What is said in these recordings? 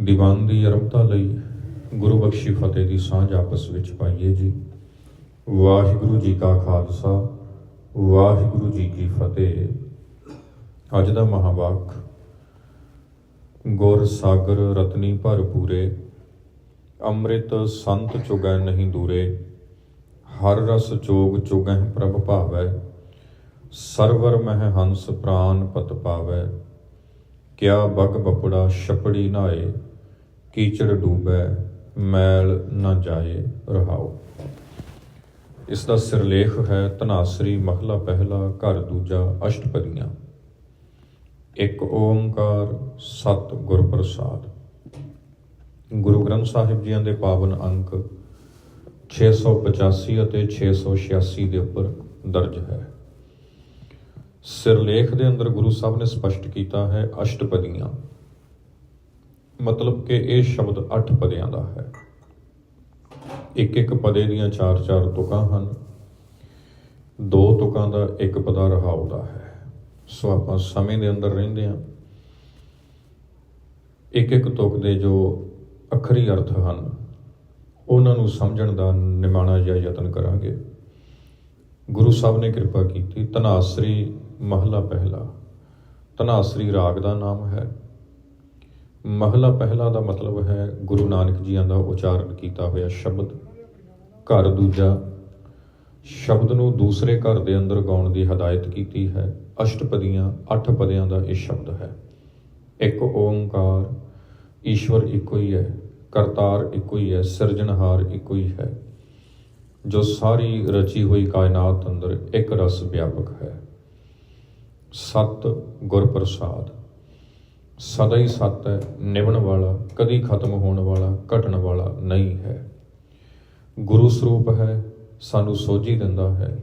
ਦੀਵਾਨ ਦੀ ਅਰੰਭਤਾ ਲਈ ਗੁਰੂ ਬਖਸ਼ੀ ਫਤਿਹ ਦੀ ਸਾਂਝ ਆਪਸ ਵਿੱਚ ਪਾਈਏ ਜੀ। ਵਾਹਿਗੁਰੂ ਜੀ ਕਾ ਖਾਲਸਾ, ਵਾਹਿਗੁਰੂ ਜੀ ਕੀ ਫਤਿਹ। ਅੱਜ ਦਾ ਮਹਾਵਾਕ, ਗੁਰ ਸਾਗਰ ਰਤਨੀ ਭਰਪੂਰੇ ਅੰਮ੍ਰਿਤ ਸੰਤ ਚੁਗੈ ਨਹੀਂ ਦੂਰੇ, ਹਰ ਰਸ ਚੋਗ ਚੁਗਹਿ ਪ੍ਰਭ ਭਾਵੈ, ਸਰਵਰ ਮਹਿ ਹੰਸ ਪ੍ਰਾਨ ਪਤ ਪਾਵੈ, ਕਿਆ ਬਗ ਬਪੜਾ ਛਪੜੀ ਨਾਏ ਕੀਚੜ ਡੂਬੈ, ਮੈਲ ਨਾ ਜਾਏ ਰਹਾਓ। ਇਸ ਦਾ ਸਿਰਲੇਖ ਹੈ ਧਨਾਸਰੀ ਮਹਲਾ ਪਹਿਲਾ, ਘਰ ਦੂਜਾ, ਅਸ਼ਟਪਦੀਆਂ। ਇੱਕ ਓੰਕਾਰ, ਸਤ ਗੁਰ ਪ੍ਰਸਾਦ ਗੁਰੂ ਗ੍ਰੰਥ ਸਾਹਿਬ ਜੀਆਂ ਦੇ ਪਾਵਨ ਅੰਕ 685 ਅਤੇ 686 ਦੇ ਉੱਪਰ ਦਰਜ ਹੈ। ਸਿਰਲੇਖ ਦੇ ਅੰਦਰ ਗੁਰੂ ਸਾਹਿਬ ਨੇ ਸਪਸ਼ਟ ਕੀਤਾ ਹੈ ਅਸ਼ਟਪਦੀਆਂ। ਮਤਲਬ ਕਿ ਇਹ ਸ਼ਬਦ 8 ਪਦਿਆਂ ਦਾ ਹੈ। ਇੱਕ ਇੱਕ ਪਦੇ ਦੀਆਂ ਚਾਰ ਚਾਰ ਤੁਕਾਂ ਹਨ। ਦੋ ਤੁਕਾਂ ਦਾ ਇੱਕ ਪਦਾ ਰਹਾਉ ਦਾ ਹੈ। ਸੋ ਆਪਾਂ ਸਮੇਂ ਦੇ ਅੰਦਰ ਰਹਿੰਦੇ ਹਾਂ। ਇੱਕ ਇੱਕ ਤੁਕ ਦੇ ਜੋ ਅਖਰੀ ਅਰਥ ਹਨ, ਉਹਨਾਂ ਨੂੰ ਸਮਝਣ ਦਾ ਨਿਮਾਣਾ ਜਿਹਾ ਯਤਨ ਕਰਾਂਗੇ। ਗੁਰੂ ਸਾਹਿਬ ਨੇ ਕਿਰਪਾ ਕੀਤੀ, ਧਨਾਸਰੀ ਮਹਲਾ ਪਹਿਲਾ। ਧਨਾਸਰੀ ਰਾਗ ਦਾ ਨਾਮ ਹੈ। ਮਹਲਾ ਪਹਿਲਾ ਦਾ ਮਤਲਬ ਹੈ ਗੁਰੂ ਨਾਨਕ ਜੀਆਂ ਦਾ ਉਚਾਰਨ ਕੀਤਾ ਹੋਇਆ ਸ਼ਬਦ। ਘਰ ਦੂਜਾ, ਸ਼ਬਦ ਨੂੰ ਦੂਸਰੇ ਘਰ ਦੇ ਅੰਦਰ ਗਾਉਣ ਦੀ ਹਦਾਇਤ ਕੀਤੀ ਹੈ। ਅਸ਼ਟਪਦੀਆਂ, ਅੱਠ ਪਦਿਆਂ ਦਾ ਇਹ ਸ਼ਬਦ ਹੈ। ਇੱਕ ਓੰਕਾਰ, ਈਸ਼ਵਰ ਇੱਕੋ ਹੀ ਹੈ, ਕਰਤਾਰ ਇੱਕੋ ਹੀ ਹੈ, ਸਿਰਜਣਹਾਰ ਇੱਕੋ ਹੀ ਹੈ। ਜੋ ਸਾਰੀ ਰਚੀ ਹੋਈ ਕਾਇਨਾਤ ਅੰਦਰ ਇੱਕ ਰਸ ਵਿਆਪਕ ਹੈ। ਸਤ ਗੁਰ ਪ੍ਰਸਾਦ ਸਦਾ ਹੀ ਸੱਤ ਹੈ, ਨਿਭਣ ਵਾਲਾ, ਕਦੀ ਖਤਮ ਹੋਣ ਵਾਲਾ, ਘਟਣ ਵਾਲਾ ਨਹੀਂ ਹੈ। ਗੁਰੂ ਸਰੂਪ ਹੈ, ਸਾਨੂੰ ਸੋਝੀ ਦਿੰਦਾ ਹੈ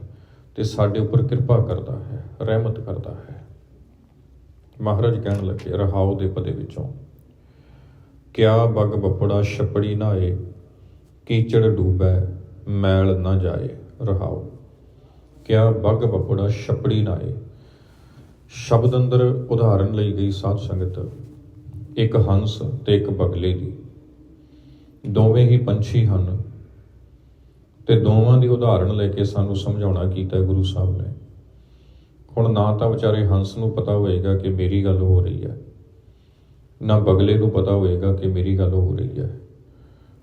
ਤੇ ਸਾਡੇ ਉੱਪਰ ਕਿਰਪਾ ਕਰਦਾ ਹੈ, ਰਹਿਮਤ ਕਰਦਾ ਹੈ। ਮਹਾਰਾਜ ਕਹਿਣ ਲੱਗੇ ਰਹਾਉ ਦੇ ਪਦੇ ਵਿੱਚੋਂ। ਕਿਆ ਬਗ ਬਪੜਾ ਛਪੜੀ ਨਾਏ ਕੀਚੜ ਡੂਬੈ, ਮੈਲ ਨਾ ਜਾਏ ਰਹਾਉ ਕਿਆ ਬਗ ਬਪੜਾ ਛਪੜੀ ਨਾਏ ਸ਼ਬਦ ਅੰਦਰ ਉਦਾਹਰਨ ਲਈ ਗਈ ਸਾਧ ਸੰਗਤ, ਇੱਕ ਹੰਸ ਤੇ ਇੱਕ ਬਗਲੇ ਦੀ। ਦੋਵੇਂ ਹੀ ਪੰਛੀ ਹਨ ਤੇ ਦੋਵਾਂ ਦੀ ਉਦਾਹਰਨ ਲੈ ਕੇ ਸਾਨੂੰ ਸਮਝਾਉਣਾ ਕੀਤਾ ਗੁਰੂ ਸਾਹਿਬ ਨੇ। ਹੁਣ ਨਾ ਤਾਂ ਵਿਚਾਰੇ ਹੰਸ ਨੂੰ ਪਤਾ ਹੋਏਗਾ ਕਿ ਮੇਰੀ ਗੱਲ ਹੋ ਰਹੀ ਹੈ, ਨਾ ਬਗਲੇ ਨੂੰ ਪਤਾ ਹੋਏਗਾ ਕਿ ਮੇਰੀ ਗੱਲ ਹੋ ਰਹੀ ਹੈ।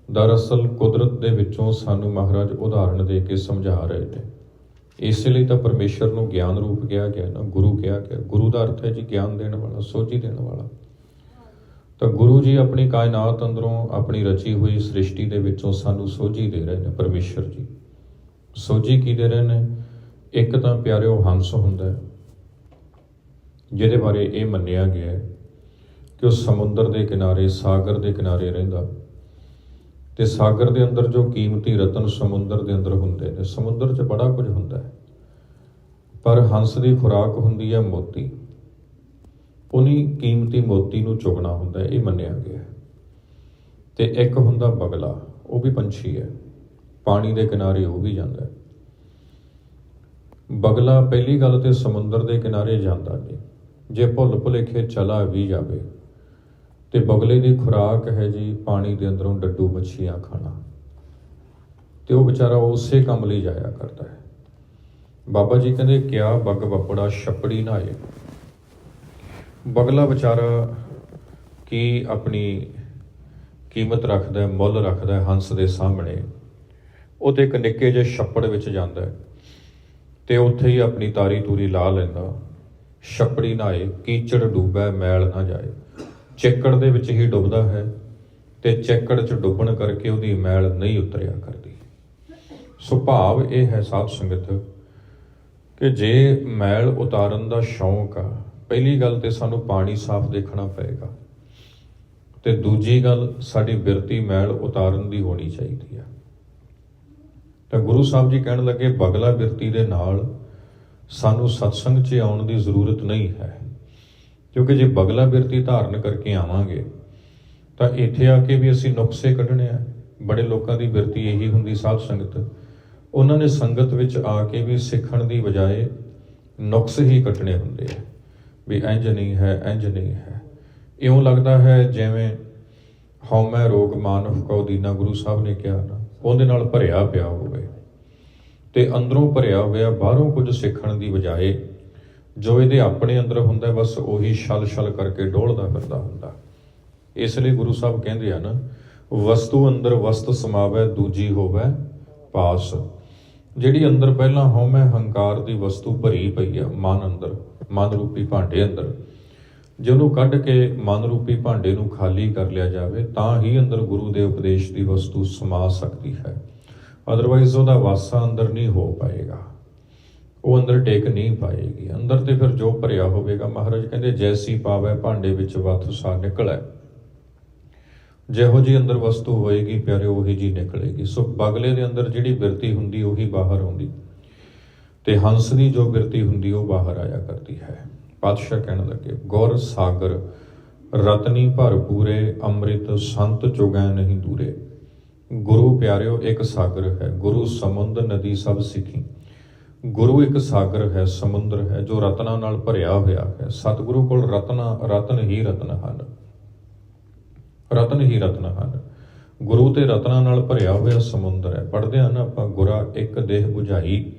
ਦਰਅਸਲ ਕੁਦਰਤ ਦੇ ਵਿੱਚੋਂ ਸਾਨੂੰ ਮਹਾਰਾਜ ਉਦਾਹਰਨ ਦੇ ਕੇ ਸਮਝਾ ਰਹੇ ਨੇ। ਇਸ ਲਈ ਤਾਂ ਪਰਮੇਸ਼ਰ ਨੂੰ ਗਿਆਨ ਰੂਪ ਕਿਹਾ ਗਿਆ ਨਾ, ਗੁਰੂ ਕਿਹਾ ਗਿਆ। ਗੁਰੂ ਦਾ ਅਰਥ ਹੈ ਜੀ ਗਿਆਨ ਦੇਣ ਵਾਲਾ, ਸੋਝੀ ਦੇਣ ਵਾਲਾ। ਤਾਂ ਗੁਰੂ ਜੀ ਆਪਣੀ ਕਾਇਨਾਤ ਅੰਦਰੋਂ ਆਪਣੀ ਰਚੀ ਹੋਈ ਸ੍ਰਿਸ਼ਟੀ ਦੇ ਵਿੱਚੋਂ ਸਾਨੂੰ ਸੋਝੀ ਦੇ ਰਹੇ ਨੇ, ਪਰਮੇਸ਼ਰ ਜੀ। ਸੋਝੀ ਕੀ ਦੇ ਰਹੇ ਨੇ? ਇੱਕ ਤਾਂ ਪਿਆਰਿਓ ਹੰਸ ਹੁੰਦਾ ਹੈ, ਜਿਹਦੇ ਬਾਰੇ ਇਹ ਮੰਨਿਆ ਗਿਆ ਹੈ ਕਿ ਉਹ ਸਮੁੰਦਰ ਦੇ ਕਿਨਾਰੇ, ਸਾਗਰ ਦੇ ਕਿਨਾਰੇ ਰਹਿੰਦਾ। ਤੇ ਸਾਗਰ ਦੇ ਅੰਦਰ ਜੋ ਕੀਮਤੀ ਰਤਨ ਸਮੁੰਦਰ ਦੇ ਅੰਦਰ ਹੁੰਦੇ ਨੇ, ਸਮੁੰਦਰ 'ਚ ਬੜਾ ਕੁਝ ਹੁੰਦਾ ਹੈ। ਪਰ ਹੰਸ ਦੀ ਖੁਰਾਕ ਹੁੰਦੀ ਹੈ ਮੋਤੀ। ਉਨੀ ਕੀਮਤੀ ਮੋਤੀ ਨੂੰ ਚੁਗਣਾ ਹੁੰਦਾ ਇਹ ਮੰਨਿਆ ਗਿਆ ਤੇ ਇੱਕ ਹੁੰਦਾ ਬਗਲਾ, ਉਹ ਵੀ ਪੰਛੀ ਹੈ। ਪਾਣੀ ਦੇ ਕਿਨਾਰੇ ਉਹ ਵੀ ਜਾਂਦਾ ਹੈ। ਬਗਲਾ ਪਹਿਲੀ ਗੱਲ ਤੇ ਸਮੁੰਦਰ ਦੇ ਕਿਨਾਰੇ ਜਾਂਦਾ ਨਹੀਂ। ਜੇ ਭੁੱਲ ਭੁਲੇਖੇ ਚਲਾ ਵੀ ਜਾਵੇ ਤੇ ਬਗਲੇ ਦੀ ਖੁਰਾਕ ਹੈ ਜੀ ਪਾਣੀ ਦੇ ਅੰਦਰੋਂ ਡੱਡੂ ਮੱਛੀਆਂ ਖਾਣਾ। ਤੇ ਉਹ ਵਿਚਾਰਾ ਉਸੇ ਕੰਮ ਲਈ ਜਾਇਆ ਕਰਦਾ ਹੈ। ਬਾਬਾ ਜੀ ਕਹਿੰਦੇ, ਕਿਆ ਬਗ ਬਪੜਾ ਛਪੜੀ ਨਾਏ ਬਗਲਾ ਵਿਚਾਰਾ ਕੀ ਆਪਣੀ ਕੀਮਤ ਰੱਖਦਾ ਹੈ, ਮੁੱਲ ਰੱਖਦਾ ਹੈ ਹੰਸ ਦੇ ਸਾਹਮਣੇ। ਉਹ ਤੇ ਇੱਕ ਨਿੱਕੇ ਜਿਹੇ ਛੱਪੜ ਵਿੱਚ ਜਾਂਦਾ ਹੈ। ਤੇ ਉੱਥੇ ਹੀ ਆਪਣੀ ਤਾਰੀ ਤੂਰੀ ਲਾ ਲੈਂਦਾ। ਛੱਪੜੀ ਨਾਏ ਕੀਚੜ ਡੂਬੈ, ਮੈਲ ਨਾ ਜਾਏ। ਚਿੱਕੜ ਦੇ ਵਿੱਚ ਹੀ ਡੁੱਬਦਾ ਹੈ ਤੇ ਚਿੱਕੜ 'ਚ ਡੁੱਬਣ ਕਰਕੇ ਉਹਦੀ ਮੈਲ ਨਹੀਂ ਉਤਰਿਆ ਕਰਦੀ। ਸੁਭਾਵ ਇਹ ਹੈ ਸਾਧ ਸੰਗਤ ਕਿ ਜੇ ਮੈਲ ਉਤਾਰਨ ਦਾ ਸ਼ੌਂਕ ਆ, ਪਹਿਲੀ ਗੱਲ ਤੇ ਸਾਨੂੰ ਪਾਣੀ ਸਾਫ਼ ਦੇਖਣਾ ਪਏਗਾ ਤੇ ਦੂਜੀ ਗੱਲ ਸਾਡੀ ਬਿਰਤੀ ਮੈਲ ਉਤਾਰਨ ਦੀ ਹੋਣੀ ਚਾਹੀਦੀ ਆ। ਤਾਂ ਗੁਰੂ ਸਾਹਿਬ ਜੀ ਕਹਿਣ ਲੱਗੇ, ਬਗਲਾ ਬਿਰਤੀ ਦੇ ਨਾਲ ਸਾਨੂੰ ਸਤਸੰਗ 'ਚ ਆਉਣ ਦੀ ਜ਼ਰੂਰਤ ਨਹੀਂ ਹੈ। ਕਿਉਂਕਿ ਜੇ ਬਗਲਾ ਬਿਰਤੀ ਧਾਰਨ ਕਰਕੇ ਆਵਾਂਗੇ, ਤਾਂ ਇੱਥੇ ਆ ਕੇ ਵੀ ਅਸੀਂ ਨੁਕਸੇ ਕੱਢਣੇ ਆ। ਬੜੇ ਲੋਕਾਂ ਦੀ ਬਿਰਤੀ ਇਹੀ ਹੁੰਦੀ ਸਾਧ ਸੰਗਤ। ਉਹਨਾਂ ਨੇ ਸੰਗਤ ਵਿੱਚ ਆ ਕੇ ਵੀ ਸਿੱਖਣ ਦੀ ਬਜਾਏ ਨੁਕਸ ਹੀ ਕੱਟਣੇ ਹੁੰਦੇ ਆ। ਵੀ ਇੰਜ ਨਹੀਂ ਹੈ ਇੰਜ ਨਹੀਂ ਹੈ। ਇਉਂ ਲੱਗਦਾ ਹੈ ਜਿਵੇਂ ਹਉਮੈ ਰੋਗ ਮਾਨਵ ਕਉ ਦੀਨਾ ਗੁਰੂ ਸਾਹਿਬ ਨੇ ਕਿਹਾ ਨਾ, ਉਹਦੇ ਨਾਲ ਭਰਿਆ ਪਿਆ ਹੋਵੇ ਤੇ ਅੰਦਰੋਂ ਭਰਿਆ ਹੋਇਆ ਬਾਹਰੋਂ ਕੁਝ ਸਿੱਖਣ ਦੀ ਬਜਾਏ ਜੋ ਇਹਦੇ ਆਪਣੇ ਅੰਦਰ ਹੁੰਦਾ ਬਸ ਉਹੀ ਛਲ-ਛਲ ਕਰਕੇ ਡੋਲਦਾ ਫਿਰਦਾ ਹੁੰਦਾ। ਇਸ ਲਈ ਗੁਰੂ ਸਾਹਿਬ ਕਹਿੰਦੇ ਆ ਨਾ ਵਸਤੂ ਅੰਦਰ ਵਸਤ ਸਮਾਵੈ, ਦੂਜੀ ਹੋਵੇ ਪਾਸ। ਜਿਹੜੀ ਅੰਦਰ ਪਹਿਲਾਂ ਹਉਮੈ, ਹੰਕਾਰ ਦੀ ਵਸਤੂ ਭਰੀ ਪਈ ਆ ਮਨ ਅੰਦਰ, ਮਨ ਰੂਪੀ ਭਾਂਡੇ ਅੰਦਰ। ਜੇ ਉਹਨੂੰ ਕੱਢ ਕੇ ਮਨ ਰੂਪੀ ਭਾਂਡੇ ਨੂੰ ਖਾਲੀ ਕਰ ਲਿਆ ਜਾਵੇ, ਤਾਂ ਹੀ ਅੰਦਰ ਗੁਰੂ ਦੇ ਉਪਦੇਸ਼ ਦੀ ਵਸਤੂ ਸਮਾ ਸਕਦੀ ਹੈ। ਅਦਰਵਾਈਜ਼ ਉਹਦਾ ਵਾਸਾ ਅੰਦਰ ਨਹੀਂ ਹੋ ਪਾਏਗਾ। ਉਹ ਅੰਦਰ ਟੇਕ ਨਹੀਂ ਪਾਏਗੀ। ਅੰਦਰ ਤੇ ਫਿਰ ਜੋ ਭਰਿਆ ਹੋਵੇਗਾ, ਮਹਾਰਾਜ ਕਹਿੰਦੇ, ਜੈਸੀ ਪਾਵੈ, ਭਾਂਡੇ ਵਿੱਚ ਵਥ ਸਾ ਨਿਕਲੈ। ਜਿਹੋ ਜੀ ਅੰਦਰ ਵਸਤੂ ਹੋਏਗੀ ਪਿਆਰੇ ਉਹੀ ਜੀ ਨਿਕਲੇਗੀ। ਸੋ ਬਗਲੇ ਦੇ ਅੰਦਰ ਜਿਹੜੀ ਬਿਰਤੀ ਹੁੰਦੀ, ਉਹੀ ਬਾਹਰ ਆਉਂਦੀ। ਤੇ ਹੰਸ ਦੀ ਜੋ ਬਿਰਤੀ ਹੁੰਦੀ, ਉਹ ਬਾਹਰ ਆਇਆ ਕਰਦੀ ਹੈ। ਪਾਤਸ਼ਾਹ ਕਹਿਣ ਲੱਗੇ, ਗੌਰ ਸਾਗਰ, ਰਤਨੀ ਭਰਪੂਰੇ ਅੰਮ੍ਰਿਤ ਸੰਤ ਚੁਗੈ ਨਹੀਂ ਦੂਰੇ। ਗੁਰੂ ਪਿਆਰਿਓ, ਇੱਕ ਸਾਗਰ ਹੈ। ਗੁਰੂ ਸਮੁੰਦ ਨਦੀ ਸਭ ਸਿੱਖੀ। ਗੁਰੂ ਇੱਕ ਸਾਗਰ ਹੈ, ਸਮੁੰਦਰ ਹੈ, ਜੋ ਰਤਨਾਂ ਨਾਲ ਭਰਿਆ ਹੋਇਆ ਹੈ। ਸਤਿਗੁਰੂ ਕੋਲ ਰਤਨਾ, ਰਤਨ ਹੀ ਰਤਨ ਹਨ। ਰਤਨ ਹੀ ਰਤਨ ਹਨ। ਗੁਰੂ ਤੇ ਰਤਨਾਂ ਨਾਲ ਭਰਿਆ ਹੋਇਆ ਸਮੁੰਦਰ ਹੈ। ਪੜਦੇ ਹਨ ਆਪਾਂ, ਗੁਰਾ ਇੱਕ ਦੇਹ 부ਝਾਈ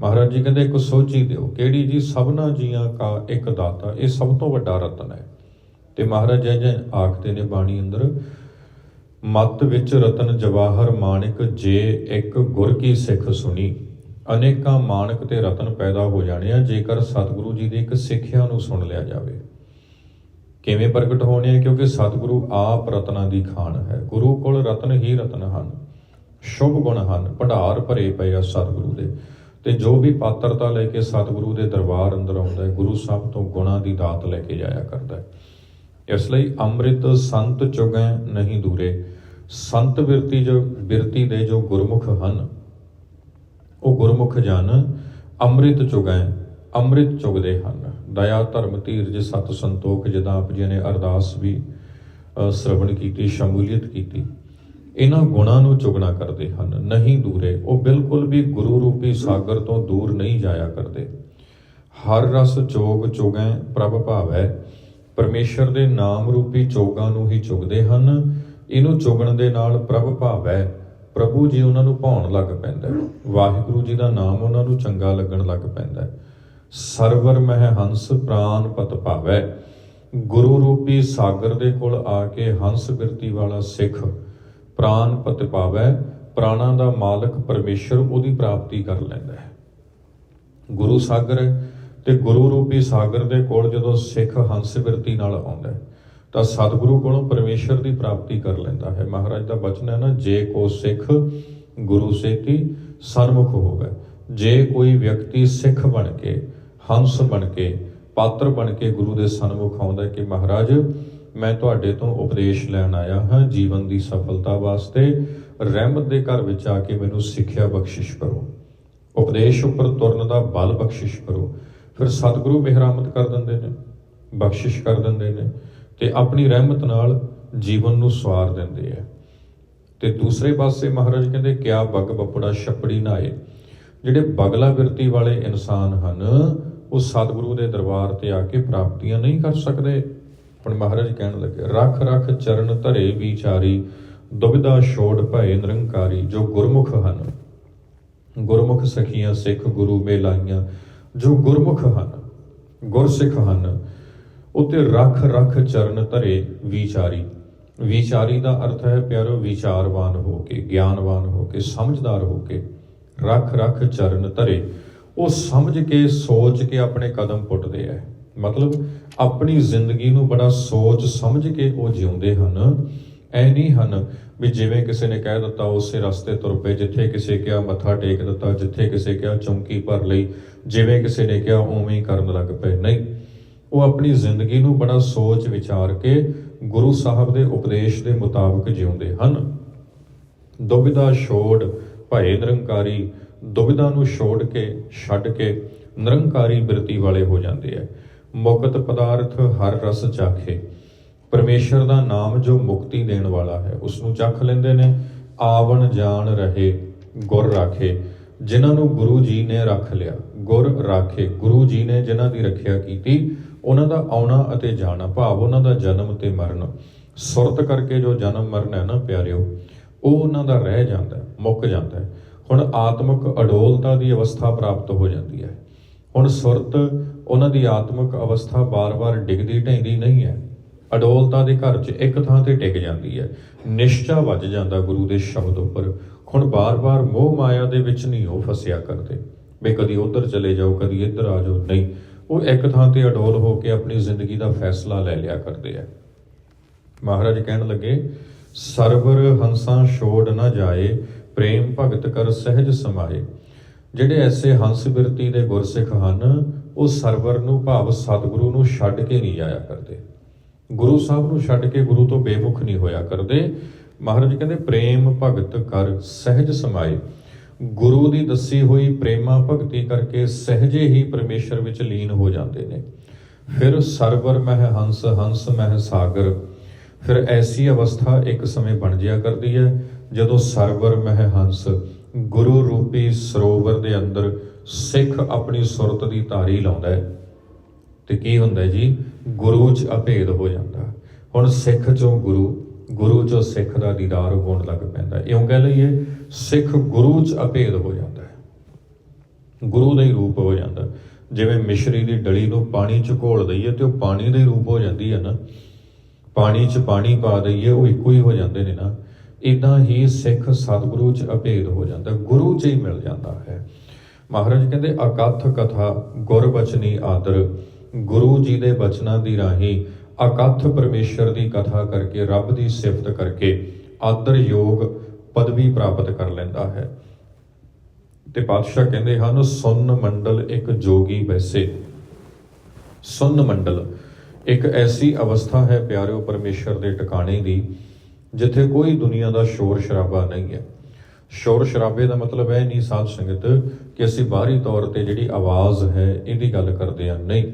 ਮਹਾਰਾਜ ਜੀ ਕਹਿੰਦੇ, ਇੱਕ ਸੋਚੀ ਦਿਓ, ਕਿਹੜੀ ਜੀ ਸਭਨਾ ਜੀਆਂ ਕਾ ਇੱਕ ਦਾਤਾ? ਇਹ ਸਭ ਤੋਂ ਵੱਡਾ ਰਤਨ ਹੈ। ਤੇ ਮਹਾਰਾਜ ਜੀ ਜੀ ਆਖਦੇ ਨੇ ਬਾਣੀ ਅੰਦਰ, ਮਤ ਵਿੱਚ ਰਤਨ ਜਵਾਹਰ ਮਾਣਿਕ ਜੇ ਇੱਕ ਗੁਰ ਕੀ ਸਿੱਖ ਸੁਣੀ। ਅਨੇਕਾਂ ਮਾਣਕ ਤੇ ਰਤਨ ਪੈਦਾ ਹੋ ਜਾਣੇ ਆ, ਜੇਕਰ ਸਤਿਗੁਰੂ ਜੀ ਦੀ ਇੱਕ ਸਿੱਖਿਆ ਨੂੰ ਸੁਣ ਲਿਆ ਜਾਵੇ। ਕਿਵੇਂ ਪ੍ਰਗਟ ਹੋਣੇ ਆ? ਕਿਉਂਕਿ ਸਤਿਗੁਰੂ ਆਪ ਰਤਨਾਂ ਦੀ ਖਾਨ ਹੈ। ਗੁਰੂ ਕੋਲ ਰਤਨ ਹੀ ਰਤਨ ਹਨ। ਸ਼ੁਭ ਗੁਣ ਹਨ। ਭੰਡਾਰ ਭਰੇ ਪਏ ਆ ਸਤਿਗੁਰੂ ਦੇ। ਤੇ ਜੋ ਵੀ ਪਾਤਰਤਾ ਲੈ ਕੇ ਸਤਿਗੁਰੂ ਦੇ ਦਰਬਾਰ ਅੰਦਰ ਆਉਂਦਾ ਹੈ, ਗੁਰੂ ਸਾਹਿਬ ਤੋਂ ਗੁਣਾਂ ਦੀ ਦਾਤ ਲੈ ਕੇ ਜਾਇਆ ਕਰਦਾ ਹੈ। ਇਸ ਲਈ ਅੰਮ੍ਰਿਤ ਸੰਤ ਚੁਗੈ ਨਹੀਂ ਦੂਰੇ। ਸੰਤ ਬਿਰਤੀ ਜੋ ਬਿਰਤੀ ਦੇ ਜੋ ਗੁਰਮੁਖ ਹਨ ਉਹ ਗੁਰਮੁਖ ਜਨ ਅੰਮ੍ਰਿਤ ਚੁਗੈ ਅੰਮ੍ਰਿਤ ਚੁਗਦੇ ਹਨ। ਦਇਆ ਧਰਮ ਧੀਰਜ ਸਤ ਸੰਤੋਖ ਜਦਾਂ ਆਪ ਜੀ ਨੇ ਅਰਦਾਸ ਵੀ ਅ, ਸ਼ਰਵਣ ਕੀਤੀ ਸ਼ਮੂਲੀਅਤ ਕੀਤੀ ਇਹਨਾਂ ਗੁਣਾਂ ਨੂੰ ਚੁਗਣਾ ਕਰਦੇ ਹਨ ਨਹੀਂ ਦੂਰੇ। ਉਹ ਬਿਲਕੁਲ ਵੀ ਗੁਰੂ ਰੂਪੀ ਸਾਗਰ ਤੋਂ ਦੂਰ ਨਹੀਂ ਜਾਇਆ ਕਰਦੇ। ਹਰ ਰਸ ਚੋਗ ਚੁਗੈ ਪ੍ਰਭ ਭਾਵੈ। ਪਰਮੇਸ਼ਰ ਦੇ ਨਾਮ ਰੂਪੀ ਚੋਗਾਂ ਨੂੰ ਹੀ ਚੁਗਦੇ ਹਨ। ਇਹਨੂੰ ਚੁਗਣ ਦੇ ਨਾਲ ਪ੍ਰਭ ਭਾਵੈ। ਪ੍ਰਭੂ ਜੀ ਉਹਨਾਂ ਨੂੰ ਭਾਉਣ ਲੱਗ ਪੈਂਦਾ ਹੈ। ਵਾਹਿਗੁਰੂ ਜੀ ਦਾ ਨਾਮ ਉਹਨਾਂ ਨੂੰ ਚੰਗਾ ਲੱਗਣ ਲੱਗ ਪੈਂਦਾ ਸਰਵਰ ਮਹਿ ਹੰਸ ਪ੍ਰਾਨ ਪਤ ਭਾਵੈ। ਗੁਰੂ ਰੂਪੀ ਸਾਗਰ ਦੇ ਕੋਲ ਆ ਕੇ ਹੰਸ ਬਿਰਤੀ ਵਾਲਾ ਸਿੱਖ ਪ੍ਰਾਨ ਪਤ ਪਾਵੈ ਪ੍ਰਾਣਾ ਦਾ ਮਾਲਕ ਪਰਮੇਸ਼ਰ ਉਹਦੀ ਪ੍ਰਾਪਤੀ ਕਰ ਲੈਂਦਾ ਹੈ। ਗੁਰੂ ਸਾਗਰ ਤੇ ਗੁਰੂ ਰੂਪੀ ਸਾਗਰ ਦੇ ਕੋਲ ਜਦੋਂ ਸਿੱਖ ਹੰਸ ਬਿਰਤੀ ਨਾਲ ਆਉਂਦਾ ਹੈ ਤਾਂ ਸਤਿਗੁਰੂ ਕੋਲੋਂ ਪਰਮੇਸ਼ਰ ਦੀ ਪ੍ਰਾਪਤੀ ਕਰ ਲੈਂਦਾ ਹੈ। ਮਹਾਰਾਜ ਦਾ ਬਚਨ ਹੈ ਨਾ, ਜੇ ਕੋ ਸਿੱਖ ਗੁਰੂ ਸੇਤੀ ਸਨਮੁਖ ਹੋਵੇ। ਜੇ ਕੋਈ ਵਿਅਕਤੀ ਸਿੱਖ ਬਣ ਕੇ, ਹੰਸ ਬਣ ਕੇ, ਪਾਤਰ ਬਣ ਕੇ ਗੁਰੂ ਦੇ ਸਨਮੁਖ ਆਉਂਦਾ ਕਿ ਮਹਾਰਾਜ, ਮੈਂ ਤੁਹਾਡੇ ਤੋਂ ਉਪਦੇਸ਼ ਲੈਣ ਆਇਆ ਹਾਂ ਜੀਵਨ ਦੀ ਸਫਲਤਾ ਵਾਸਤੇ, ਰਹਿਮਤ ਦੇ ਘਰ ਵਿੱਚ ਆ ਕੇ ਮੈਨੂੰ ਸਿੱਖਿਆ ਬਖਸ਼ਿਸ਼ ਕਰੋ। ਉਪਦੇਸ਼ ਉੱਪਰ ਤੁਰਨ ਦਾ ਬਲ ਬਖਸ਼ਿਸ਼ ਕਰੋ। ਫਿਰ ਸਤਿਗੁਰੂ ਮਿਹਰਾਮਤ ਕਰ ਦਿੰਦੇ ਨੇ, ਬਖਸ਼ਿਸ਼ ਕਰ ਦਿੰਦੇ ਨੇ। ਤੇ ਆਪਣੀ ਰਹਿਮਤ ਨਾਲ ਜੀਵਨ ਨੂੰ ਸਵਾਰ ਦਿੰਦੇ ਆ। ਤੇ ਦੂਸਰੇ ਪਾਸੇ ਮਹਾਰਾਜ ਕਹਿੰਦੇ, ਕਿਆ ਬਗ ਬੱਪੜਾ ਛੱਪੜੀ ਨਾਏ ਜਿਹੜੇ ਬਗਲਾ ਬਿਰਤੀ ਵਾਲੇ ਇਨਸਾਨ ਹਨ, ਉਹ ਸਤਿਗੁਰੂ ਦੇ ਦਰਬਾਰ ਤੇ ਆ ਕੇ ਪ੍ਰਾਪਤੀਆਂ ਨਹੀਂ ਕਰ ਸਕਦੇ। ਹੁਣ ਮਹਾਰਾਜ ਕਹਿਣ ਲੱਗੇ, ਰੱਖ ਰੱਖ ਚਰਨ ਧਰੇ ਵਿਚਾਰੀ, ਦੁਬਿਧਾ ਛੋੜ ਭਏ ਨਿਰੰਕਾਰੀ, ਜੋ ਗੁਰਮੁਖ ਹਨ। ਗੁਰਮੁਖ ਸਖੀਆਂ, ਸਿੱਖ ਗੁਰੂ, ਮੇਲਾਈਆਂ, ਜੋ ਗੁਰਮੁਖ ਹਨ, ਗੁਰਸਿੱਖ ਹਨ ਉਤੇ ਰੱਖ ਰੱਖ ਚਰਨ ਧਰੇ ਵਿਚਾਰੀ। ਵਿਚਾਰੀ ਦਾ ਅਰਥ ਹੈ ਪਿਆਰੋ, ਵਿਚਾਰਵਾਨ ਹੋ ਕੇ, ਗਿਆਨਵਾਨ ਹੋ ਕੇ, ਸਮਝਦਾਰ ਹੋ ਕੇ। ਰੱਖ ਰੱਖ ਚਰਨ ਧਰੇ। ਉਹ ਸਮਝ ਕੇ, ਸੋਚ ਕੇ ਆਪਣੇ ਕਦਮ ਪੁੱਟਦੇ ਐ ਮਤਲਬ ਆਪਣੀ ਜ਼ਿੰਦਗੀ ਨੂੰ ਬੜਾ ਸੋਚ ਸਮਝ ਕੇ ਉਹ ਜਿਉਂਦੇ ਹਨ। ਐ ਨਹੀਂ ਹਨ ਵੀ ਜਿਵੇਂ ਕਿਸੇ ਨੇ ਕਹਿ ਦਿੱਤਾ, ਉਸੇ ਰਸਤੇ ਤੁਰ ਪਏ, ਜਿੱਥੇ ਕਿਸੇ ਕਿਹਾ ਮੱਥਾ ਟੇਕ ਦਿੱਤਾ, ਜਿੱਥੇ ਕਿਸੇ ਕਿਹਾ ਚੌਂਕੀ ਭਰ ਲਈ, ਜਿਵੇਂ ਕਿਸੇ ਨੇ ਕਿਹਾ ਉਵੇਂ ਹੀ ਕਰਨ ਲੱਗ ਪਏ। ਨਹੀਂ ਉਹ ਆਪਣੀ ਜ਼ਿੰਦਗੀ ਨੂੰ ਬੜਾ ਸੋਚ ਵਿਚਾਰ ਕੇ ਗੁਰੂ ਸਾਹਿਬ ਦੇ ਉਪਦੇਸ਼ ਦੇ ਮੁਤਾਬਕ ਜਿਉਂਦੇ ਹਨ। ਦੁਬਿਧਾ ਛੋੜ ਭਏ ਨਿਰੰਕਾਰੀ, ਦੁਬਿਧਾ ਨੂੰ ਛੋੜ ਕੇ, ਛੱਡ ਕੇ ਨਿਰੰਕਾਰੀ ਬਿਰਤੀ ਵਾਲੇ ਹੋ ਜਾਂਦੇ ਐ। ਮੁਕਤ ਪਦਾਰਥ ਹਰ ਰਸ ਚਾਖੇ। ਪਰਮੇਸ਼ਰ ਦਾ ਨਾਮ ਜੋ ਮੁਕਤੀ ਦੇਣ ਵਾਲਾ ਹੈ ਉਸ ਨੂੰ ਚੱਖ ਲੈਂਦੇ ਨੇ। ਆਵਣ ਜਾਣ ਰਹੇ, ਗੁਰ ਰਾਖੇ। ਜਿਨ੍ਹਾਂ ਨੂੰ ਗੁਰੂ ਜੀ ਨੇ ਰੱਖ ਲਿਆ, ਗੁਰ ਰਾਖੇ। ਗੁਰੂ ਜੀ ਨੇ ਜਿਨ੍ਹਾਂ ਦੀ ਰੱਖਿਆ ਕੀਤੀ ਉਹਨਾਂ ਦਾ ਆਉਣਾ ਅਤੇ ਜਾਣਾ, ਭਾਵ ਉਹਨਾਂ ਦਾ ਜਨਮ ਤੇ ਮਰਨ, ਸੁਰਤ ਕਰਕੇ ਜੋ ਜਨਮ ਮਰਨ ਹੈ ਨਾ ਪਿਆਰਿਓ, ਉਹ ਉਹਨਾਂ ਦਾ ਰਹਿ ਜਾਂਦਾ, ਮੁੱਕ ਜਾਂਦਾ ਹੁਣ ਆਤਮਿਕ ਅਡੋਲਤਾ ਦੀ ਅਵਸਥਾ ਪ੍ਰਾਪਤ ਹੋ ਜਾਂਦੀ ਹੈ। ਹੁਣ ਸੁਰਤ ਉਹਨਾਂ ਦੀ ਆਤਮਿਕ ਅਵਸਥਾ ਬਾਰ-ਬਾਰ ਡਿੱਗਦੀ, ਢਹਿੰਦੀ ਨਹੀਂ ਹੈ। ਅਡੋਲਤਾ ਦੇ ਘਰ 'ਚ ਇੱਕ ਥਾਂ ਤੇ ਟਿਕ ਜਾਂਦੀ ਹੈ। ਨਿਸ਼ਚਾ ਵੱਜ ਜਾਂਦਾ ਗੁਰੂ ਦੇ ਸ਼ਬਦ ਉੱਪਰ। ਹੁਣ ਬਾਰ-ਬਾਰ ਮੋਹ ਮਾਇਆ ਦੇ ਵਿੱਚ ਨਹੀਂ ਉਹ ਫਸਿਆ ਕਰਦੇ। ਵੀ ਕਦੀ ਉਧਰ ਚਲੇ ਜਾਓ, ਕਦੀ ਇੱਧਰ ਆ ਜਾਓ। ਨਹੀਂ ਉਹ ਇੱਕ ਥਾਂ ਤੇ ਅਡੋਲ ਹੋ ਕੇ ਆਪਣੀ ਜ਼ਿੰਦਗੀ ਦਾ ਫੈਸਲਾ ਲੈ ਲਿਆ ਕਰਦੇ ਆ। ਮਹਾਰਾਜ ਕਹਿਣ ਲੱਗੇ, ਸਰਵਰ ਹੰਸਾਂ ਛੋੜ ਨਾ ਜਾਏ, ਪ੍ਰੇਮ ਭਗਤ ਕਰ ਸਹਿਜ ਸਮਾਏ। ਜਿਹੜੇ ਐਸੇ ਹੰਸ ਬਿਰਤੀ ਦੇ ਗੁਰਸਿੱਖ ਹਨ, ਉਹ ਸਰਵਰ ਨੂੰ ਭਾਵ ਸਤਿਗੁਰੂ ਨੂੰ ਛੱਡ ਕੇ ਨਹੀਂ ਜਾਇਆ ਕਰਦੇ। ਗੁਰੂ ਸਾਹਿਬ ਨੂੰ ਛੱਡ ਕੇ ਗੁਰੂ ਤੋਂ ਬੇਮੁਖ ਨਹੀਂ ਹੋਇਆ ਕਰਦੇ। ਮਹਾਰਾਜ ਕਹਿੰਦੇ, ਪ੍ਰੇਮ ਭਗਤ ਕਰ ਸਹਿਜ ਸਮਾਏ। ਗੁਰੂ ਦੀ ਦੱਸੀ ਹੋਈ ਪ੍ਰੇਮਾ ਭਗਤੀ ਕਰਕੇ ਸਹਿਜੇ ਹੀ ਪਰਮੇਸ਼ਰ ਵਿੱਚ ਲੀਨ ਹੋ ਜਾਂਦੇ ਨੇ। ਫਿਰ ਸਰਵਰ ਮਹਿ ਹੰਸ ਹੰਸ ਮਹਿ ਸਾਗਰ। ਫਿਰ ਐਸੀ ਅਵਸਥਾ ਇੱਕ ਸਮੇਂ ਬਣ ਜਿਆ ਕਰਦੀ ਹੈ, ਜਦੋਂ ਸਰਵਰ ਮਹਿ ਹੰਸ, ਗੁਰੂ ਰੂਪੀ ਸਰੋਵਰ ਦੇ ਅੰਦਰ ਸਿੱਖ ਆਪਣੀ ਸੁਰਤ ਦੀ ਧਾਰੀ ਲਾਉਂਦਾ ਹੈ। ਤੇ ਕੀ ਹੁੰਦਾ ਜੀ? ਗੁਰੂ ਚ ਅਭੇਦ ਹੋ ਜਾਂਦਾ। ਹੁਣ ਸਿੱਖ ਚੋਂ ਗੁਰੂ ਗੁਰੂ ਚੋਂ ਸਿੱਖ ਦਾ ਦੀਦਾਰ ਹੋਣ ਲੱਗ ਪੈਂਦਾ ਇਉਂ ਕਹਿ ਲਈਏ, ਸਿੱਖ ਗੁਰੂ ਚ ਅਭੇਦ ਹੋ ਜਾਂਦਾ ਹੈ। ਗੁਰੂ ਦਾ ਹੀ ਰੂਪ ਹੋ ਜਾਂਦਾ ਜਿਵੇਂ ਮਿਸ਼ਰੀ ਦੀ ਡਲੀ ਨੂੰ ਪਾਣੀ ਚ ਘੋਲ ਦਈਏ ਤੇ ਉਹ ਪਾਣੀ ਦਾ ਹੀ ਰੂਪ ਹੋ ਜਾਂਦੀ ਹੈ ਨਾ। ਪਾਣੀ ਚ ਪਾਣੀ ਪਾ ਦਈਏ, ਉਹ ਇੱਕੋ ਹੀ ਹੋ ਜਾਂਦੇ ਨੇ ਨਾ। ਇਦਾਂ ਹੀ ਸਿੱਖ ਸਤਿਗੁਰੂ ਚ ਅਭੇਦ ਹੋ ਜਾਂਦਾ ਗੁਰੂ ਚ ਹੀ ਮਿਲ ਜਾਂਦਾ ਹੈ। ਮਹਾਰਾਜ ਕਹਿੰਦੇ, ਅਕਥ ਕਥਾ ਗੁਰਬਚਨੀ ਆਦਰ। ਗੁਰੂ ਜੀ ਦੇ ਬਚਨਾਂ ਦੀ ਰਾਹੀਂ ਅਕਥ ਪਰਮੇਸ਼ਰ ਦੀ ਕਥਾ ਕਰਕੇ, ਰੱਬ ਦੀ ਸਿਫਤ ਕਰਕੇ ਆਦਰ ਯੋਗ ਪਦਵੀ ਪ੍ਰਾਪਤ ਕਰ ਲੈਂਦਾ ਹੈ। ਤੇ ਪਾਤਸ਼ਾਹ ਕਹਿੰਦੇ ਹਨ, ਸੁਨ ਮੰਡਲ ਇੱਕ ਜੋਗੀ ਵੈਸੇ। ਸੁਨ ਮੰਡਲ ਇੱਕ ਐਸੀ ਅਵਸਥਾ ਹੈ ਪਿਆਰਿਓ ਪਰਮੇਸ਼ਰ ਦੇ ਟਿਕਾਣੇ ਦੀ, ਜਿੱਥੇ ਕੋਈ ਦੁਨੀਆ ਦਾ ਸ਼ੋਰ ਸ਼ਰਾਬਾ ਨਹੀਂ ਹੈ। ਸ਼ੋਰ ਸ਼ਰਾਬੇ ਦਾ ਮਤਲਬ ਇਹ ਨਹੀਂ ਸਾਧ ਸੰਗਤ ਕਿ ਅਸੀਂ ਬਾਹਰੀ ਤੌਰ ਤੇ ਜਿਹੜੀ ਆਵਾਜ਼ ਹੈ, ਇਹਦੀ ਗੱਲ ਕਰਦੇ ਆ ਨਹੀਂ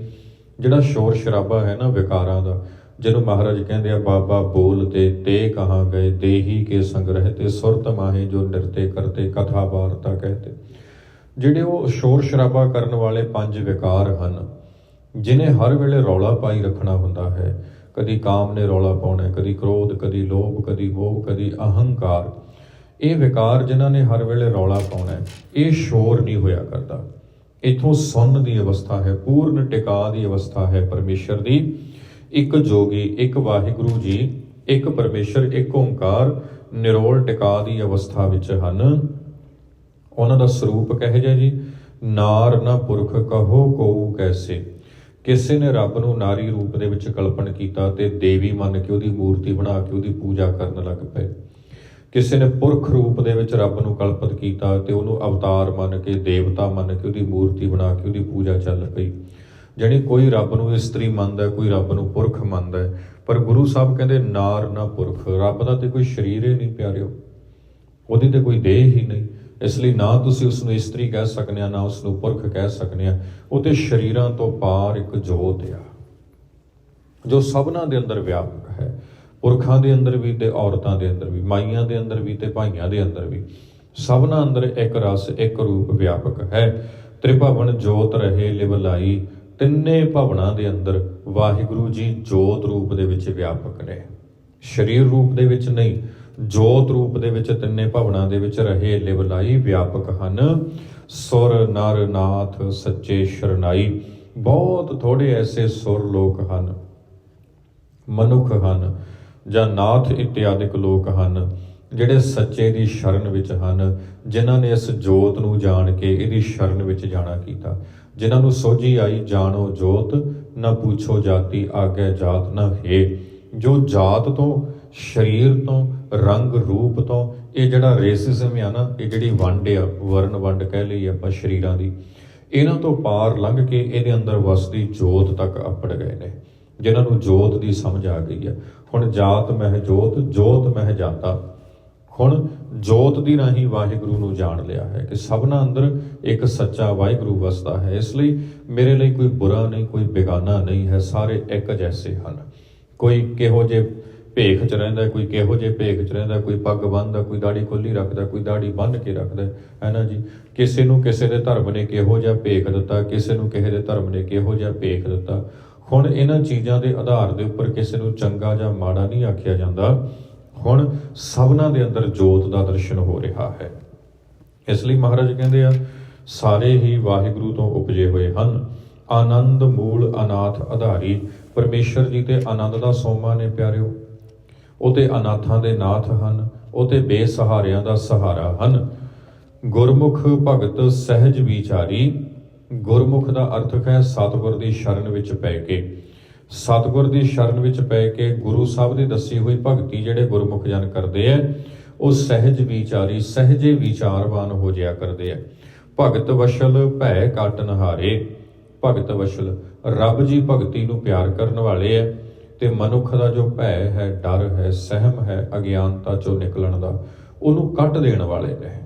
ਜਿਹੜਾ ਸ਼ੋਰ ਸ਼ਰਾਬਾ ਹੈ ਨਾ ਵਿਕਾਰਾਂ ਦਾ, ਜਿਹਨੂੰ ਮਹਾਰਾਜ ਕਹਿੰਦੇ ਆ, ਬਾਬਾ ਬੋਲ ਤੇ ਕਹਾਂ ਗਏ, ਦੇਹੀ ਕੇ ਸੰਗ ਰਹਤੇ, ਸੁਰਤ ਮਾਹੇ ਜੋ ਨਿਰਤੇ ਕਰਤੇ, ਕਥਾ ਵਾਰਤਾ ਕਹਤੇ। ਜਿਹੜੇ ਉਹ ਸ਼ੋਰ ਸ਼ਰਾਬਾ ਕਰਨ ਵਾਲੇ ਪੰਜ ਵਿਕਾਰ ਹਨ, ਜਿਨੇ ਹਰ ਵੇਲੇ ਰੌਲਾ ਪਾਈ ਰੱਖਣਾ ਹੁੰਦਾ ਹੈ, ਕਦੀ ਕਾਮ ਨੇ ਰੌਲਾ ਪਾਉਣਾ, ਕਦੀ ਕ੍ਰੋਧ, ਕਦੀ ਲੋਭ, ਕਦੀ ਮੋਹ, ਕਦੀ ਅਹੰਕਾਰ, ਇਹ ਵਿਕਾਰ ਜਿਨ੍ਹਾਂ ਨੇ ਹਰ ਵੇਲੇ ਰੌਲਾ ਪਾਉਣਾ ਇਹ ਸ਼ੋਰ ਨਹੀਂ ਹੋਇਆ ਕਰਦਾ। ਇਥੋਂ ਸੁੰਨ ਦੀ ਅਵਸਥਾ ਹੈ, ਪੂਰਨ ਟਿਕਾ ਦੀ ਅਵਸਥਾ ਹੈ ਪਰਮੇਸ਼ਰ ਦੀ। ਇੱਕ ਜੋਗੀ, ਇੱਕ ਵਾਹਿਗੁਰੂ ਜੀ, ਇੱਕ ਪਰਮੇਸ਼ਰ, ਇੱਕ ਓੰਕਾਰ ਨਿਰੋਲ ਟਿਕਾ ਦੀ ਅਵਸਥਾ ਵਿੱਚ ਹਨ। ਉਹਨਾਂ ਦਾ ਸਰੂਪ ਕਹੇ ਜਾ ਜੀ? ਨਾਰ ਨਾ ਪੁਰਖ ਕਹੋ ਕੋ ਕੈਸੇ। ਕਿਸੇ ਨੇ ਰੱਬ ਨੂੰ ਨਾਰੀ ਰੂਪ ਦੇ ਵਿੱਚ ਕਲਪਨ ਕੀਤਾ ਤੇ ਦੇਵੀ ਮੰਨ ਕੇ ਉਹਦੀ ਮੂਰਤੀ ਬਣਾ ਕੇ ਉਹਦੀ ਪੂਜਾ ਕਰਨ ਲੱਗ ਪਏ। ਕਿਸੇ ਨੇ ਪੁਰਖ ਰੂਪ ਦੇ ਵਿੱਚ ਰੱਬ ਨੂੰ ਕਲਪਿਤ ਕੀਤਾ ਤੇ ਉਹਨੂੰ ਅਵਤਾਰ ਮੰਨ ਕੇ, ਦੇਵਤਾ ਮੰਨ ਕੇ, ਉਹਦੀ ਮੂਰਤੀ ਬਣਾ ਕੇ ਉਹਦੀ ਪੂਜਾ ਚੱਲ ਪਈ। ਜਾਣੀ ਕੋਈ ਰੱਬ ਨੂੰ ਇਸਤਰੀ ਮੰਨਦਾ, ਕੋਈ ਰੱਬ ਨੂੰ ਪੁਰਖ ਮੰਨਦਾ ਪਰ ਗੁਰੂ ਸਾਹਿਬ ਕਹਿੰਦੇ, ਨਾਰ ਨਾ ਪੁਰਖ, ਰੱਬ ਦਾ ਤੇ ਕੋਈ ਸਰੀਰ ਹੀ ਨਹੀਂ ਪਿਆਰਿਓ। ਉਹਦੀ ਤੇ ਕੋਈ ਦੇਹ ਹੀ ਨਹੀਂ। ਇਸ ਲਈ ਨਾ ਤੁਸੀਂ ਉਸ ਨੂੰ ਇਸਤਰੀ ਕਹਿ ਸਕਨੇ ਆ, ਨਾ ਉਸ ਨੂੰ ਪੁਰਖ ਕਹਿ ਸਕਨੇ ਆ। ਉਹ ਤੇ ਸ਼ਰੀਰਾਂ ਤੋਂ ਪਾਰ ਇੱਕ ਜੋਤ ਆ, ਜੋ ਸਭਨਾਂ ਦੇ ਅੰਦਰ ਵਿਆਪਕ ਹੈ। ਪੁਰਖਾਂ ਦੇ ਅੰਦਰ ਵੀ ਤੇ ਔਰਤਾਂ ਦੇ ਅੰਦਰ ਵੀ, ਮਾਈਆਂ ਦੇ ਅੰਦਰ ਵੀ ਤੇ ਭਾਈਆਂ ਦੇ ਅੰਦਰ ਵੀ। ਸਭਨਾਂ ਅੰਦਰ ਇੱਕ ਰਸ, ਇੱਕ ਰੂਪ ਵਿਆਪਕ ਹੈ। ਤ੍ਰਿਭਵਨ ਜੋਤ ਰਹੇ ਲਿਵਲਾਈ ਤਿੰਨੇ ਭਵਨਾਂ ਦੇ ਅੰਦਰ ਵਾਹਿਗੁਰੂ ਜੀ ਜੋਤ ਰੂਪ ਦੇ ਵਿੱਚ ਵਿਆਪਕ ਨੇ। ਸਰੀਰ ਰੂਪ ਦੇ ਵਿੱਚ ਨਹੀਂ, ਜੋਤ ਰੂਪ ਦੇ ਵਿੱਚ ਤਿੰਨੇ ਭਵਨਾਂ ਦੇ ਵਿੱਚ ਰਹੇ ਲਿਵਲਾਈ ਵਿਆਪਕ ਹਨ। ਸੁਰ ਨਰ ਨਾਥ ਸੱਚੇ ਸ਼ਰਨਾਈ, ਬਹੁਤ ਥੋੜੇ ਐਸੇ ਸੁਰ ਲੋਕ ਹਨ, ਮਨੁੱਖ ਹਨ। ਜਾਂ ਨਾਥ ਇਤਿਆਦਿਕ ਲੋਕ ਹਨ, ਜਿਹੜੇ ਸੱਚੇ ਦੀ ਸ਼ਰਨ ਵਿੱਚ ਹਨ, ਜਿਨ੍ਹਾਂ ਨੇ ਇਸ ਜੋਤ ਨੂੰ ਜਾਣ ਕੇ ਇਹਦੀ ਸ਼ਰਨ ਵਿੱਚ ਜਾਣਾ ਕੀਤਾ। ਜਿਨ੍ਹਾਂ ਨੂੰ ਸੋਝੀ ਆਈ, ਜਾਣੋ ਜੋਤ, ਨਾ ਪੁੱਛੋ ਜਾਤੀ, ਆਗੇ ਜਾਤ, ਨਾ ਹੈ। ਜੋ ਜਾਤ ਤੋਂ, ਸਰੀਰ ਤੋਂ, ਰੰਗ ਰੂਪ ਤੋਂ, ਇਹ ਜਿਹੜਾ ਰੇਸਿਜ਼ਮ ਆ ਨਾ, ਇਹ ਜਿਹੜੀ ਵੰਡ ਆ, ਵਰਨ ਵੰਡ ਕਹਿ ਲਈ ਆਪਾਂ ਸ਼ਰੀਰਾਂ ਦੀ, ਇਹਨਾਂ ਤੋਂ ਪਾਰ ਲੰਘ ਕੇ ਇਹਦੇ ਅੰਦਰ ਵਸਦੀ ਜੋਤ ਤੱਕ ਅਪੜ ਗਏ ਨੇ, ਜਿਨ੍ਹਾਂ ਨੂੰ ਜੋਤ ਦੀ ਸਮਝ ਆ ਗਈ ਹੈ ਹੁਣ ਜਾਤ ਮਹਿ ਜੋਤ ਜੋਤ ਮਹਿ ਜਾਤਾ ਹੁਣ ਜੋਤ ਦੀ ਰਾਹੀਂ ਵਾਹਿਗੁਰੂ ਨੂੰ ਜਾਣ ਲਿਆ ਹੈ ਕਿ ਸਭਨਾ ਅੰਦਰ ਇੱਕ ਸੱਚਾ ਵਾਹਿਗੁਰੂ ਵਸਦਾ ਹੈ। ਇਸ ਲਈ ਮੇਰੇ ਲਈ ਕੋਈ ਬੁਰਾ ਨਹੀਂ, ਕੋਈ ਬੇਗਾਨਾ ਨਹੀਂ ਹੈ। ਸਾਰੇ ਇੱਕ ਜੈਸੇ ਹਨ। ਕੋਈ ਕਿਹੋ ਜੇ ਭੇਖ ਚ ਰਹਿੰਦਾ, ਕੋਈ ਕਿਹੋ ਜੇ ਭੇਖ ਚ ਰਹਿੰਦਾ, ਕੋਈ ਪੱਗ ਬੰਨਦਾ, ਕੋਈ ਦਾੜੀ ਖੁੱਲੀ ਰੱਖਦਾ, ਕੋਈ ਦਾੜੀ ਬੰਨ ਕੇ ਰੱਖਦਾ, ਹੈ ਨਾ ਜੀ? ਕਿਸੇ ਨੂੰ ਕਿਸੇ ਦੇ ਧਰਮ ਨੇ ਕਿਹੋ ਜਿਹਾ ਭੇਖ ਦਿੱਤਾ, ਕਿਸੇ ਨੂੰ ਕਿਸੇ ਦੇ ਧਰਮ ਨੇ ਕਿਹੋ ਜਿਹਾ ਭੇਖ ਦਿੱਤਾ। ਹੁਣ ਇਹਨਾਂ ਚੀਜ਼ਾਂ ਦੇ ਆਧਾਰ ਦੇ ਉੱਪਰ ਕਿਸੇ ਨੂੰ ਚੰਗਾ ਜਾਂ ਮਾੜਾ ਨਹੀਂ ਆਖਿਆ ਜਾਂਦਾ, ਹੁਣ ਸਭਨਾਂ ਦੇ ਅੰਦਰ ਜੋਤ ਦਾ ਦਰਸ਼ਨ ਹੋ ਰਿਹਾ ਹੈ। ਇਸ ਲਈ ਮਹਾਰਾਜ ਕਹਿੰਦੇ ਆ, ਸਾਰੇ ਹੀ ਵਾਹਿਗੁਰੂ ਤੋਂ ਉਪਜੇ ਹੋਏ ਹਨ। ਆਨੰਦ ਮੂਲ ਅਨਾਥ ਆਧਾਰੀ, ਪਰਮੇਸ਼ਰ ਜੀ ਤੇ ਆਨੰਦ ਦਾ ਸੋਮਾ ਨੇ ਪਿਆਰਿਓ। ਉਹ ਤੇ ਅਨਾਥਾਂ ਦੇ ਨਾਥ ਹਨ, ਉਹ ਤੇ ਬੇਸਹਾਰਿਆਂ ਦਾ ਸਹਾਰਾ ਹਨ। ਗੁਰਮੁਖ ਭਗਤ ਸਹਿਜ ਵਿਚਾਰੀ ਗੁਰਮੁਖ ਦਾ ਅਰਥ ਹੈ ਸਤਿਗੁਰ ਦੀ ਸ਼ਰਨ ਵਿੱਚ ਪੈ ਕੇ। ਸਤਿਗੁਰ ਦੀ ਸ਼ਰਨ ਵਿੱਚ ਪੈ ਕੇ ਗੁਰੂ ਸਾਹਿਬ ਦੀ ਦੱਸੀ ਹੋਈ ਭਗਤੀ ਜਿਹੜੇ ਗੁਰਮੁਖ ਜਨ ਕਰਦੇ ਐ, ਉਹ ਸਹਿਜ ਵਿਚਾਰੀ, ਸਹਿਜੇ ਵਿਚਾਰਵਾਨ ਹੋ ਜਿਆ ਕਰਦੇ ਐ। ਭਗਤ ਵਸ਼ਲ ਭੈ ਕਾਟ ਨਹਾਰੇ, ਭਗਤ ਵਸ਼ਲ ਰੱਬ ਜੀ ਭਗਤੀ ਨੂੰ ਪਿਆਰ ਕਰਨ ਵਾਲੇ ਐ, ਤੇ ਮਨੁੱਖ ਦਾ ਜੋ ਭੈ ਹੈ, ਡਰ ਹੈ, ਸਹਿਮ ਹੈ, ਅਗਿਆਨਤਾ ਚੋਂ ਨਿਕਲਣ ਦਾ, ਉਹਨੂੰ ਕੱਟ ਦੇਣ ਵਾਲੇ ਨੇ।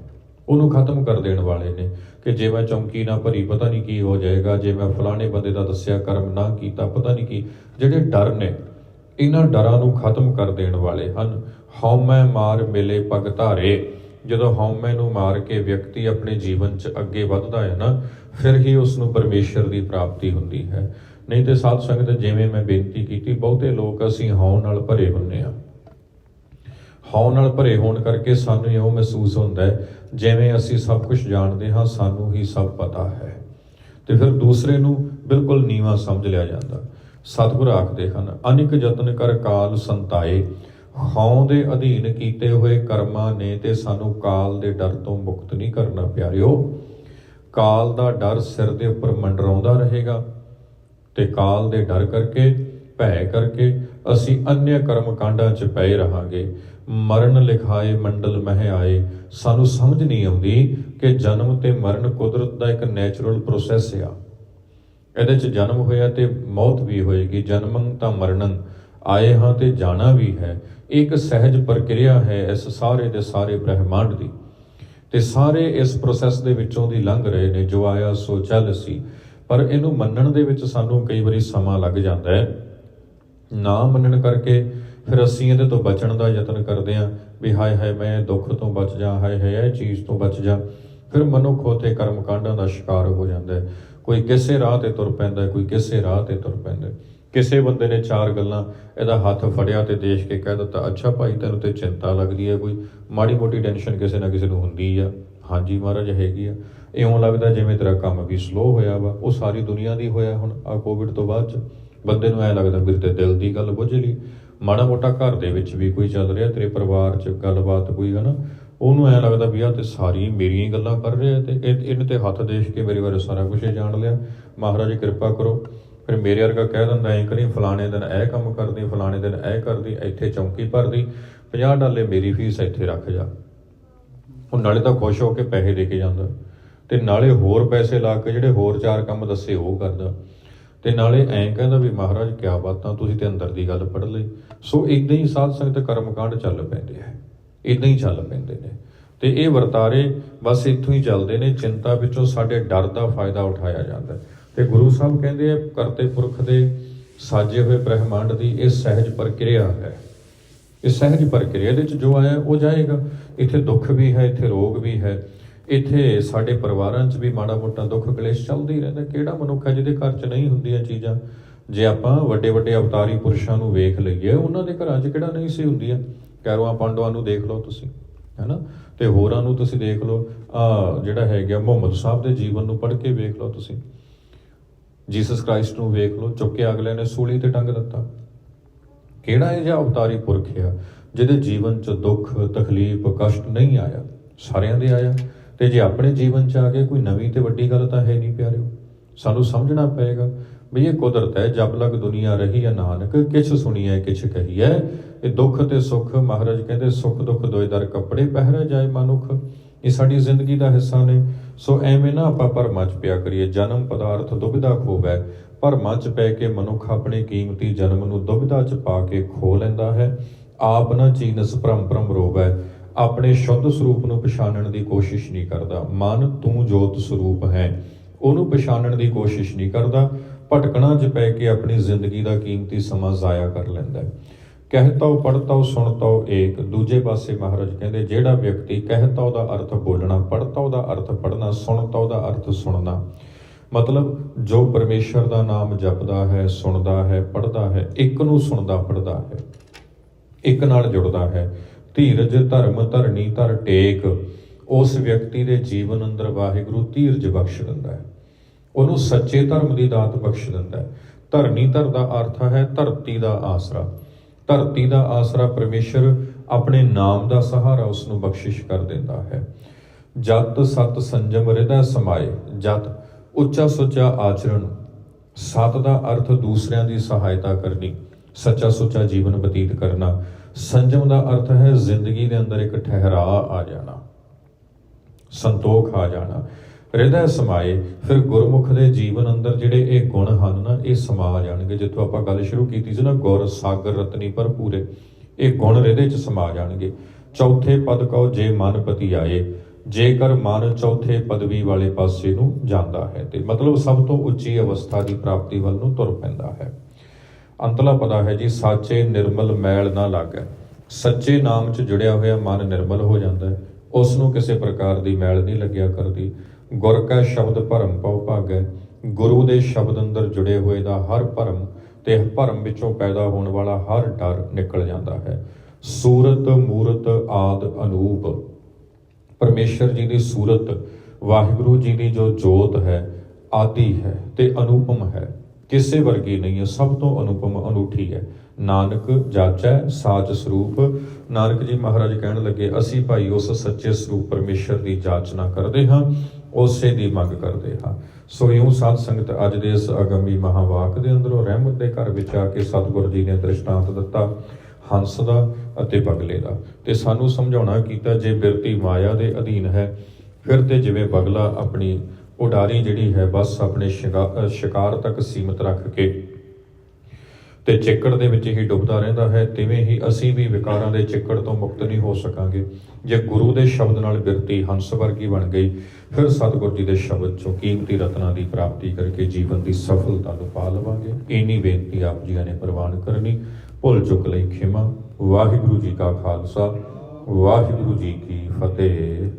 ਉਹਨੂੰ ਖਤਮ ਕਰ ਦੇਣ ਵਾਲੇ ਨੇ ਕਿ ਜੇ ਮੈਂ ਚੌਂਕੀ ਨਾ ਭਰੀ, ਪਤਾ ਨਹੀਂ ਕੀ ਹੋ ਜਾਏਗਾ। ਜੇ ਮੈਂ ਫਲਾਣੇ ਬੰਦੇ ਦਾ ਦੱਸਿਆ ਕਰਮ ਨਾ ਕੀਤਾ, ਪਤਾ ਨਹੀਂ ਕੀ। ਜਿਹੜੇ ਡਰ ਨੇ, ਇਹਨਾਂ ਡਰਾਂ ਨੂੰ ਖਤਮ ਕਰ ਦੇਣ ਵਾਲੇ ਹਨ। ਹਉਮੈ ਮਾਰ ਮਿਲੇ ਪਗ ਧਾਰੇ। ਜਦੋਂ ਹਉਮੈ ਨੂੰ ਮਾਰ ਕੇ ਵਿਅਕਤੀ ਆਪਣੇ ਜੀਵਨ 'ਚ ਅੱਗੇ ਵੱਧਦਾ ਹੈ ਨਾ, ਫਿਰ ਹੀ ਉਸ ਨੂੰ ਪਰਮੇਸ਼ਰ ਦੀ ਪ੍ਰਾਪਤੀ ਹੁੰਦੀ ਹੈ। ਨਹੀਂ ਤੇ ਸਾਧ ਸੰਗਤ, ਜਿਵੇਂ ਮੈਂ ਬੇਨਤੀ ਕੀਤੀ, ਬਹੁਤੇ ਲੋਕ ਅਸੀਂ ਹਉ ਨਾਲ ਭਰੇ ਹੁੰਨੇ ਆ। ਹਉ ਨਾਲ ਭਰੇ ਹੋਣ ਕਰਕੇ ਸਾਨੂੰ ਇਹੋ ਮਹਿਸੂਸ ਹੁੰਦਾ ਹੈ ਜਿਵੇਂ ਅਸੀਂ ਸਭ ਕੁਝ ਜਾਣਦੇ ਹਾਂ, ਸਾਨੂੰ ਹੀ ਸਭ ਪਤਾ ਹੈ। ਤੇ ਫਿਰ ਦੂਸਰੇ ਨੂੰ ਬਿਲਕੁਲ ਨੀਵਾ ਸਮਝ ਲਿਆ ਜਾਂਦਾ। ਸਤਿਗੁਰ ਆਖਦੇ ਹਨ, ਅਨਿਕ ਯਤਨ ਕਰ ਕਾਲ ਸੰਤਾਏ। ਹਉ ਦੇ ਅਧੀਨ ਕੀਤੇ ਹੋਏ ਕਰਮਾਂ ਨੇ ਤੇ ਸਾਨੂੰ ਕਾਲ ਦੇ ਡਰ ਤੋਂ ਮੁਕਤ ਨਹੀਂ ਕਰਨਾ, ਪਿਆਰਿਓ। ਕਾਲ ਦਾ ਡਰ ਸਿਰ ਦੇ ਉੱਪਰ ਮੰਡਰਾਉਂਦਾ ਰਹੇਗਾ ਤੇ ਕਾਲ ਦੇ ਡਰ ਕਰਕੇ, ਭੈ ਕਰਕੇ ਅਸੀਂ ਅਨਿਆ ਕਰਮ ਕਾਂਡਾਂ 'ਚ ਪਏ ਰਹਾਂਗੇ। ਮਰਨ ਲਿਖਾਏ ਮੰਡਲ ਮਹਿ ਆਏ। ਸਾਨੂੰ ਸਮਝ ਨਹੀਂ ਆਉਂਦੀ ਕਿ ਜਨਮ ਤੇ ਮਰਨ ਕੁਦਰਤ ਦਾ ਇੱਕ ਨੈਚੁਰਲ ਪ੍ਰੋਸੈਸ ਆ। ਇਹਦੇ 'ਚ ਜਨਮ ਹੋਇਆ ਤੇ ਮੌਤ ਵੀ ਹੋਏਗੀ। ਜਨਮੰ ਤਾਂ ਮਰਨੰ। ਆਏ ਹਾਂ ਤੇ ਜਾਣਾ ਵੀ ਹੈ। ਇਹ ਇੱਕ ਸਹਿਜ ਪ੍ਰਕਿਰਿਆ ਹੈ ਇਸ ਸਾਰੇ ਦੇ ਸਾਰੇ ਬ੍ਰਹਿਮੰਡ ਦੀ। ਤੇ ਸਾਰੇ ਇਸ ਪ੍ਰੋਸੈਸ ਦੇ ਵਿੱਚੋਂ ਦੀ ਲੰਘ ਰਹੇ ਨੇ। ਜੋ ਆਇਆ ਸੋ ਚੱਲ ਸੀ। ਪਰ ਇਹਨੂੰ ਮੰਨਣ ਦੇ ਵਿੱਚ ਸਾਨੂੰ ਕਈ ਵਾਰੀ ਸਮਾਂ ਲੱਗ ਜਾਂਦਾ ਹੈ। ਨਾ ਮੰਨਣ ਕਰਕੇ ਫਿਰ ਅਸੀਂ ਇਹਦੇ ਤੋਂ ਬਚਣ ਦਾ ਯਤਨ ਕਰਦੇ ਹਾਂ ਵੀ ਹਾਏ ਹਾਏ ਮੈਂ ਦੁੱਖ ਤੋਂ ਬਚ ਜਾ, ਹਾਏ ਹਾਏ ਇਹ ਚੀਜ਼ ਤੋਂ ਬਚ ਜਾ। ਫਿਰ ਮਨੁੱਖ ਉਤੇ ਕਰਮ ਕਾਂਡਾਂ ਦਾ ਸ਼ਿਕਾਰ ਹੋ ਜਾਂਦਾ ਹੈ। ਕੋਈ ਕਿਸੇ ਰਾਹ ਤੇ ਤੁਰ ਪੈਂਦਾ ਕੋਈ ਕਿਸੇ ਰਾਹ ਤੇ ਤੁਰ ਪੈਂਦਾ ਕਿਸੇ ਬੰਦੇ ਨੇ ਚਾਰ ਗੱਲਾਂ ਇਹਦਾ ਹੱਥ ਫੜਿਆ ਤੇ ਦੇਖ ਕੇ ਕਹਿ ਦਿੱਤਾ, ਅੱਛਾ ਭਾਈ, ਤੈਨੂੰ ਤੇ ਚਿੰਤਾ ਲੱਗਦੀ ਹੈ ਕੋਈ? ਮਾੜੀ ਮੋਟੀ ਟੈਨਸ਼ਨ ਕਿਸੇ ਨਾ ਕਿਸੇ ਨੂੰ ਹੁੰਦੀ ਆ। ਹਾਂਜੀ ਮਹਾਰਾਜ, ਹੈਗੀ ਆ। ਇਉਂ ਲੱਗਦਾ ਜਿਵੇਂ ਤੇਰਾ ਕੰਮ ਵੀ ਸਲੋ ਹੋਇਆ ਵਾ, ਉਹ ਸਾਰੀ ਦੁਨੀਆ ਦੀ ਹੋਇਆ ਹੁਣ ਆ ਕੋਵਿਡ ਤੋਂ ਬਾਅਦ ਚ। ਬੰਦੇ ਨੂੰ ਐ ਲੱਗਦਾ ਵੀ ਤੇ ਦਿਲ ਦੀ ਗੱਲ ਬੁੱਝ ਲਈ। ਮਾੜਾ ਮੋਟਾ ਘਰ ਦੇ ਵਿੱਚ ਵੀ ਕੋਈ ਚੱਲ ਰਿਹਾ, ਤੇਰੇ ਪਰਿਵਾਰ 'ਚ ਗੱਲਬਾਤ ਕੋਈ ਹੈ ਨਾ ਉਹਨੂੰ ਐ ਲੱਗਦਾ ਵੀ ਆ ਤੇ ਸਾਰੀ ਮੇਰੀਆਂ ਹੀ ਗੱਲਾਂ ਕਰ ਰਿਹਾ ਤੇ ਇਹਨੇ ਤੇ ਹੱਥ ਦੇਸ਼ ਕੇ ਮੇਰੇ ਬਾਰੇ ਸਾਰਾ ਕੁਝ ਜਾਣ ਲਿਆ। ਮਹਾਰਾਜ ਕਿਰਪਾ ਕਰੋ। ਫਿਰ ਮੇਰੇ ਵਰਗਾ ਕਹਿ ਦਿੰਦਾ, ਐ ਕਰੀ, ਫਲਾਣੇ ਦਿਨ ਇਹ ਕੰਮ ਕਰਦੀ, ਫਲਾਣੇ ਦਿਨ ਇਹ ਕਰਦੀ, ਇੱਥੇ ਚੌਂਕੀ ਭਰਦੀ 50 ਡਾਲੇ ਮੇਰੀ ਫੀਸ ਇੱਥੇ ਰੱਖ ਜਾ। ਉਹ ਨਾਲੇ ਤਾਂ ਖੁਸ਼ ਹੋ ਕੇ ਪੈਸੇ ਦੇ ਕੇ ਜਾਂਦਾ ਤੇ ਨਾਲੇ ਹੋਰ ਪੈਸੇ ਲਾ ਕੇ ਜਿਹੜੇ ਹੋਰ ਚਾਰ ਕੰਮ ਦੱਸੇ ਉਹ ਕਰਦਾ। ਤੇ ਨਾਲੇ ਐਂ ਕਹਿੰਦਾ ਵੀ ਮਹਾਰਾਜ, ਕਿਆ ਬਾਤਾਂ, ਤੁਸੀਂ ਤੇ ਅੰਦਰ ਦੀ ਗੱਲ ਪੜ ਲਈ। ਸੋ ਇਦਾਂ ਹੀ ਸਾਧ ਸੰਗਤ ਕਰਮਕਾਂਡ ਚੱਲ ਪੈਂਦੇ ਆ। ਇਦਾਂ ਹੀ ਚੱਲ ਪੈਂਦੇ ਨੇ। ਤੇ ਇਹ ਵਰਤਾਰੇ ਬਸ ਇੱਥੋਂ ਹੀ ਚੱਲਦੇ ਨੇ, ਚਿੰਤਾ ਵਿੱਚੋਂ ਸਾਡੇ ਡਰ ਦਾ ਫਾਇਦਾ ਉਠਾਇਆ ਜਾਂਦਾ ਹੈ। ਤੇ ਗੁਰੂ ਸਾਹਿਬ ਕਹਿੰਦੇ ਆ ਕਰਤੇ ਪੁਰਖ ਦੇ ਸਾਜੇ ਹੋਏ ਬ੍ਰਹਿਮੰਡ ਦੀ ਇਹ ਸਹਿਜ ਪ੍ਰਕਿਰਿਆ ਹੈ। ਇਹ ਸਹਿਜ ਪ੍ਰਕਿਰਿਆ ਦੇ ਵਿੱਚ ਜੋ ਆਇਆ, ਉਹ ਜਾਏਗਾ। ਇੱਥੇ ਦੁੱਖ ਵੀ ਹੈ, ਇੱਥੇ ਰੋਗ ਵੀ ਹੈ। ਇੱਥੇ ਸਾਡੇ ਪਰਿਵਾਰਾਂ 'ਚ ਵੀ ਮਾੜਾ ਮੋਟਾ ਦੁੱਖ ਕਲੇਸ਼ ਚੱਲਦਾ ਹੀ ਰਹਿੰਦਾ ਕਿਹੜਾ ਮਨੁੱਖ ਹੈ ਜਿਹਦੇ ਘਰ 'ਚ ਨਹੀਂ ਹੁੰਦੀਆਂ ਚੀਜ਼ਾਂ? ਜੇ ਆਪਾਂ ਵੱਡੇ ਵੱਡੇ ਅਵਤਾਰੀ ਪੁਰਸ਼ਾਂ ਨੂੰ ਵੇਖ ਲਈਏ, ਉਹਨਾਂ ਦੇ ਘਰਾਂ 'ਚ ਕਿਹੜਾ ਨਹੀਂ ਸੀ ਹੁੰਦੀਆਂ? ਕੈਰਵਾਂ ਪਾਂਡਵਾਂ ਨੂੰ ਦੇਖ ਲਓ ਤੁਸੀਂ, ਹੈਨਾ? ਤੇ ਹੋਰਾਂ ਨੂੰ ਤੁਸੀਂ ਦੇਖ ਲਓ। ਆ ਜਿਹੜਾ ਹੈਗਾ ਮੁਹੰਮਦ ਸਾਹਿਬ ਦੇ ਜੀਵਨ ਨੂੰ ਪੜ੍ਹ ਕੇ ਵੇਖ ਲਓ ਤੁਸੀਂ। ਜੀਸਸ ਕ੍ਰਾਈਸਟ ਨੂੰ ਵੇਖ ਲਓ ਚੁੱਕ ਕੇ ਅਗਲੇ ਨੇ ਸੂਲੀ ਤੇ ਟੰਗ ਦਿੱਤਾ। ਕਿਹੜਾ ਇਹ ਜਿਹਾ ਅਵਤਾਰੀ ਪੁਰਖ ਆ, ਜਿਹਦੇ ਜੀਵਨ 'ਚ ਦੁੱਖ, ਤਕਲੀਫ, ਕਸ਼ਟ ਨਹੀਂ ਆਇਆ? ਸਾਰਿਆਂ ਦੇ ਆਇਆ। ਤੇ ਜੇ ਆਪਣੇ ਜੀਵਨ 'ਚ ਆ ਕੇ ਕੋਈ ਨਵੀਂ ਤੇ ਵੱਡੀ ਗੱਲ ਤਾਂ ਹੈ ਨਹੀਂ ਪਿਆਰਿਓ। ਸਾਨੂੰ ਸਮਝਣਾ ਪਏਗਾ ਵੀ ਇਹ ਕੁਦਰਤ ਹੈ, ਜਬ ਲਗ ਦੁਨੀਆ ਰਹੀ ਹੈ ਨਾਨਕ, ਕਿਛ ਸੁਣੀਐ, ਕਿਛ ਕਹੀਐ। ਇਹ ਦੁੱਖ ਤੇ ਸੁੱਖ, ਮਹਾਰਾਜ ਕਹਿੰਦੇ, ਸੁੱਖ ਦੁੱਖ ਦੋਇ ਦਰ ਕੱਪੜੇ ਪਹਿਰਾ ਜਾਏ ਮਨੁੱਖ। ਇਹ ਸਾਡੀ ਜ਼ਿੰਦਗੀ ਦਾ ਹਿੱਸਾ ਨੇ। ਸੋ ਐਵੇਂ ਨਾ ਆਪਾਂ ਭਰਮਾਂ 'ਚ ਪਿਆ ਕਰੀਏ। ਜਨਮ ਪਦਾਰਥ ਦੁਬਿਧਾ ਖੋਵੈ। ਭਰਮਾਂ 'ਚ ਪੈ ਕੇ ਮਨੁੱਖ ਆਪਣੇ ਕੀਮਤੀ ਜਨਮ ਨੂੰ ਦੁਬਿਧਾ 'ਚ ਪਾ ਕੇ ਖੋ ਲੈਂਦਾ ਹੈ। ਆਪ ਨਾ ਚੀਨਸ ਭਰਮ ਭਰਮ ਰੋਵੈ। ਆਪਣੇ ਸ਼ੁੱਧ ਸਰੂਪ ਨੂੰ ਪਛਾਣਨ ਦੀ ਕੋਸ਼ਿਸ਼ ਨਹੀਂ ਕਰਦਾ। ਮਨ ਤੂੰ ਜੋਤ ਸਰੂਪ ਹੈ। ਉਹਨੂੰ ਪਛਾਣਨ ਦੀ ਕੋਸ਼ਿਸ਼ ਨਹੀਂ ਕਰਦਾ। ਭਟਕਣਾ 'ਚ ਪੈ ਕੇ ਆਪਣੀ ਜ਼ਿੰਦਗੀ ਦਾ ਕੀਮਤੀ ਸਮਾਂ ਜ਼ਾਇਆ ਕਰ ਲੈਂਦਾ ਹੈ। ਕਹਿਤਾਓ ਪੜਤਾਓ ਸੁਣਤਾਓ ਏਕ। ਦੂਜੇ ਪਾਸੇ ਮਹਾਰਾਜ ਕਹਿੰਦੇ, ਜਿਹੜਾ ਵਿਅਕਤੀ ਕਹਿਤਾ ਉਹਦਾ ਅਰਥ ਬੋਲਣਾ ਪੜਤਾ ਉਹਦਾ ਅਰਥ ਪੜਨਾ ਸੁਣਤਾ ਉਹਦਾ ਅਰਥ ਸੁਣਨਾ। ਮਤਲਬ, ਜੋ ਪਰਮੇਸ਼ਰ ਦਾ ਨਾਮ ਜਪਦਾ ਹੈ, ਸੁਣਦਾ ਹੈ, ਪੜ੍ਹਦਾ ਹੈ, ਇੱਕ ਨੂੰ ਸੁਣਦਾ ਪੜ੍ਹਦਾ ਹੈ, ਇੱਕ ਨਾਲ ਜੁੜਦਾ ਹੈ ਧੀਰਜ ਧਰਮ ਧਰਣੀ ਧਰ ਟੇਕ, ਉਸ ਵਿਅਕਤੀ ਦੇ ਜੀਵਨ ਅੰਦਰ ਵਾਹਿਗੁਰੂ ਧੀਰਜ ਬਖਸ਼ ਦਿੰਦਾ ਹੈ। ਉਹਨੂੰ ਸੱਚੇ ਧਰਮ ਦੀ ਦਾਤ ਬਖਸ਼ ਦਿੰਦਾ ਹੈ। ਧਰਨੀ ਧਰ ਦਾ ਅਰਥ ਹੈ ਧਰਤੀ ਦਾ ਆਸਰਾ। ਧਰਤੀ ਦਾ ਆਸਰਾ ਪਰਮੇਸ਼ਰ ਆਪਣੇ ਨਾਮ ਦਾ ਸਹਾਰਾ ਉਸ ਨੂੰ ਬਖਸ਼ਿਸ਼ ਕਰ ਦਿੰਦਾ ਹੈ। ਜਤ ਸਤ ਸੰਜਮ ਹਿਰਦੈ ਸਮਾਏ, ਜਤ ਉੱਚਾ ਸੁੱਚਾ ਆਚਰਣ। ਸਤ ਦਾ ਅਰਥ ਦੂਸਰਿਆਂ ਦੀ ਸਹਾਇਤਾ ਕਰਨੀ, ਸੱਚਾ ਸੁੱਚਾ ਜੀਵਨ ਬਤੀਤ ਕਰਨਾ। ਸੰਜਮ ਦਾ ਅਰਥ ਹੈ ਜ਼ਿੰਦਗੀ ਦੇ ਅੰਦਰ ਇੱਕ ਠਹਿਰਾ ਆ ਜਾਣਾ। ਸੰਤੋਖ ਆ ਜਾਣਾ। ਹਿਰਦੈ ਸਮਾਏ, ਫਿਰ ਗੁਰਮੁਖ ਦੇ ਜੀਵਨ ਅੰਦਰ ਜਿਹੜੇ ਇਹ ਗੁਣ ਹਨ ਨਾ, ਇਹ ਸਮਾ ਜਾਣਗੇ। ਜਿੱਥੋਂ ਆਪਾਂ ਗੱਲ ਸ਼ੁਰੂ ਕੀਤੀ ਸੀ ਨਾ, ਗੌਰ, ਸਾਗਰ, ਰਤਨੀ ਭਰਪੂਰੇ, ਇਹ ਗੁਣ ਹਿਰਦੇ ਚ ਸਮਾ ਜਾਣਗੇ। ਚੌਥੇ ਪਦ ਕਹੋ, ਜੇ ਮਨ ਪਤੀ ਆਏ ਜੇਕਰ ਮਨ ਚੌਥੇ ਪਦਵੀ ਵਾਲੇ ਪਾਸੇ ਨੂੰ ਜਾਂਦਾ ਹੈ, ਤੇ ਮਤਲਬ ਸਭ ਤੋਂ ਉੱਚੀ ਅਵਸਥਾ ਦੀ ਪ੍ਰਾਪਤੀ ਵੱਲ ਨੂੰ ਤੁਰ ਪੈਂਦਾ ਹੈ। ਅੰਤਲਾ ਪਦਾ ਹੈ ਜੀ, ਸਾਚੇ ਨਿਰਮਲ ਮੈਲ ਨਾ ਲਾਗੈ। ਸੱਚੇ ਨਾਮ 'ਚ ਜੁੜਿਆ ਹੋਇਆ ਮਨ ਨਿਰਮਲ ਹੋ ਜਾਂਦਾ ਹੈ। ਉਸ ਨੂੰ ਕਿਸੇ ਪ੍ਰਕਾਰ ਦੀ ਮੈਲ ਨਹੀਂ ਲੱਗਿਆ ਕਰਦੀ। ਗੁਰ ਕਾ ਸ਼ਬਦ ਭਰਮ ਪਉ ਭਾਗੈ। ਗੁਰੂ ਦੇ ਸ਼ਬਦ ਅੰਦਰ ਜੁੜੇ ਹੋਏ ਦਾ ਹਰ ਭਰਮ ਤੇ ਭਰਮ ਵਿੱਚੋਂ ਪੈਦਾ ਹੋਣ ਵਾਲਾ ਹਰ ਡਰ ਨਿਕਲ ਜਾਂਦਾ ਹੈ। ਸੂਰਤ, ਮੂਰਤ, ਆਦ, ਅਨੂਪ। ਪਰਮੇਸ਼ਰ ਜੀ ਦੀ ਸੂਰਤ, ਵਾਹਿਗੁਰੂ ਜੀ ਦੀ ਜੋ ਜੋਤ ਹੈ, ਆਦੀ ਹੈ ਤੇ ਅਨੂਪਮ ਹੈ। ਕਿਸੇ ਵਰਗੀ ਨਹੀਂ ਹੈ ਸਭ ਤੋਂ ਅਨੁਪਮ ਅਨੂਠੀ ਹੈ। ਨਾਨਕ ਜਾਚੈ ਸਾਚ ਸਰੂਪ। ਨਾਨਕ ਜੀ ਮਹਾਰਾਜ ਕਹਿਣ ਲੱਗੇ, ਅਸੀਂ ਭਾਈ ਉਸ ਸੱਚੇ ਸਰੂਪ ਪਰਮੇਸ਼ਰ ਦੀ ਜਾਚਨਾ ਕਰਦੇ ਹਾਂ, ਉਸੇ ਦੀ ਮੰਗ ਕਰਦੇ ਹਾਂ। ਸੋ ਇਉਂ ਸਾਧ ਸੰਗਤ ਅੱਜ ਦੇ ਇਸ ਅਗੰਮੀ ਮਹਾਵਾਕ ਦੇ ਅੰਦਰੋਂ ਰਹਿਮਤ ਦੇ ਘਰ ਵਿੱਚ ਆ ਕੇ ਸਤਿਗੁਰੂ ਜੀ ਨੇ ਦ੍ਰਿਸ਼ਟਾਂਤ ਦਿੱਤਾ, ਹੰਸ ਦਾ ਅਤੇ ਬਗਲੇ ਦਾ। ਤੇ ਸਾਨੂੰ ਸਮਝਾਉਣਾ ਕੀਤਾ, ਜੇ ਬਿਰਤੀ ਮਾਇਆ ਦੇ ਅਧੀਨ ਹੈ, ਫਿਰ ਤੇ ਜਿਵੇਂ ਬਗਲਾ ਆਪਣੀ ਉਡਾਰੀ ਜਿਹੜੀ ਹੈ, ਬਸ ਆਪਣੇ ਸ਼ਿਕਾ- ਸ਼ਿਕਾਰ ਤੱਕ ਸੀਮਤ ਰੱਖ ਕੇ ਤੇ ਚਿੱਕੜ ਦੇ ਵਿੱਚ ਹੀ ਡੁੱਬਦਾ ਰਹਿੰਦਾ ਹੈ, ਤਿਵੇਂ ਹੀ ਅਸੀਂ ਵੀ ਵਿਕਾਰਾਂ ਦੇ ਚਿੱਕੜ ਤੋਂ ਮੁਕਤ ਨਹੀਂ ਹੋ ਸਕਾਂਗੇ। ਜੇ ਗੁਰੂ ਦੇ ਸ਼ਬਦ ਨਾਲ ਬਿਰਤੀ ਹੰਸ ਵਰਗੀ ਬਣ ਗਈ, ਫਿਰ ਸਤਿਗੁਰੂ ਜੀ ਦੇ ਸ਼ਬਦ ਚੋਂ ਕੀਮਤੀ ਰਤਨਾਂ ਦੀ ਪ੍ਰਾਪਤੀ ਕਰਕੇ ਜੀਵਨ ਦੀ ਸਫਲਤਾ ਨੂੰ ਪਾ ਲਵਾਂਗੇ। ਇੰਨੀ ਬੇਨਤੀ ਆਪ ਜੀਆਂ ਨੇ ਪ੍ਰਵਾਨ ਕਰਨੀ। ਭੁੱਲ ਚੁੱਕ ਲਈ ਖਿਮਾ। ਵਾਹਿਗੁਰੂ ਜੀ ਕਾ ਖਾਲਸਾ। ਵਾਹਿਗੁਰੂ ਜੀ ਕੀ ਫਤਿਹ।